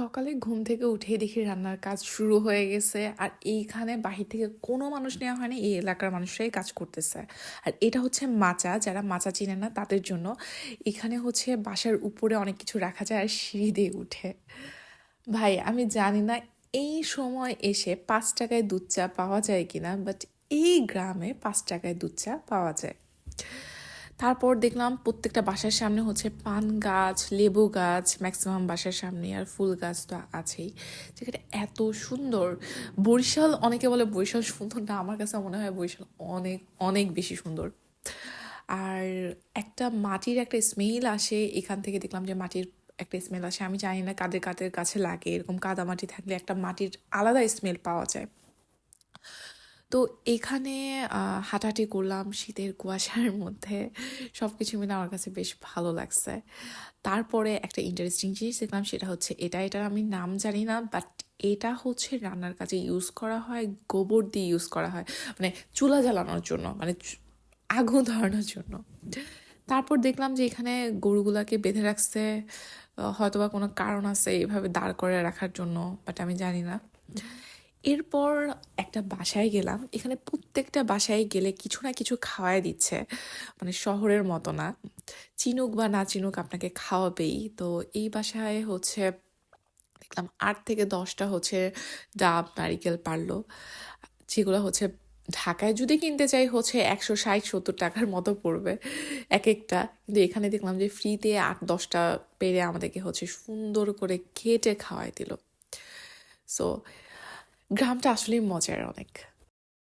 সকালে ঘুম থেকে উঠেই দেখি রান্নার কাজ শুরু হয়ে গেছে। আর এইখানে বাহির থেকে কোনো মানুষ নেওয়া হয়নি, এই এলাকার মানুষরাই কাজ করতেছে। আর এটা হচ্ছে মাচা, যারা মাচা চিনে না তাদের জন্য। এখানে হচ্ছে বাসার উপরে অনেক কিছু রাখা যায় আর সিঁড়ি দিয়ে উঠে। ভাই, আমি জানি না এই সময় এসে পাঁচ টাকায় দুধ চা পাওয়া যায় কিনা বাট এই গ্রামে পাঁচ টাকায় দুধ চা পাওয়া যায়। তারপর দেখলাম প্রত্যেকটা বাসার সামনে হচ্ছে পান গাছ, লেবু গাছ ম্যাক্সিমাম বাসার সামনে আর ফুল গাছ তো আছেই। যেখানে এত সুন্দর। বরিশাল অনেকে বলে বরিশাল সুন্দর না, আমার কাছে মনে হয় বরিশাল অনেক অনেক বেশি সুন্দর। আর একটা মাটির একটা স্মেল আসে, এখান থেকে দেখলাম যে মাটির একটা স্মেল আসে। আমি জানি না কাদের কাদের কাছে লাগে, এরকম কাদামাটি থাকলে একটা মাটির আলাদা স্মেল পাওয়া যায়। তো এখানে হাঁটাহাঁটি করলাম শীতের কুয়াশার মধ্যে। সব কিছু মিলে আমার কাছে বেশ ভালো লাগছে। তারপরে একটা ইন্টারেস্টিং জিনিস দেখলাম, সেটা হচ্ছে এটা, এটার আমি নাম জানি না বাট এটা হচ্ছে রান্নার কাজে ইউজ করা হয়, গোবর দিয়ে ইউজ করা হয় মানে চুলা জ্বালানোর জন্য মানে আগুন ধরানোর জন্য। তারপর দেখলাম যে এখানে গরুগুলাকে বেঁধে রাখছে হয়তোবা কোনো কারণ আছে এভাবে দাঁড় করে রাখার জন্য বাট আমি জানি না। এরপর একটা বাসায় গেলাম। এখানে প্রত্যেকটা বাসায় গেলে কিছু না কিছু খাওয়াই দিচ্ছে। মানে শহরের মতো না। চিনুক বা না চিনুক আপনাকে খাওয়াবেই। তো এই বাসায় হচ্ছে, দেখলাম আট থেকে দশটা হচ্ছে ডাব, নারিকেল, পারল। যেগুলো হচ্ছে ঢাকায় যদি কিনতে চাই, হচ্ছে একশো ষাট, সত্তর টাকার মতো পড়বে এক একটা। কিন্তু এখানে দেখলাম যে ফ্রিতে আট, দশটা পেরে আমাদেরকে হচ্ছে সুন্দর করে কেটে খাওয়াই দিল। সো গ্রামটা আসলেই মজার অনেক।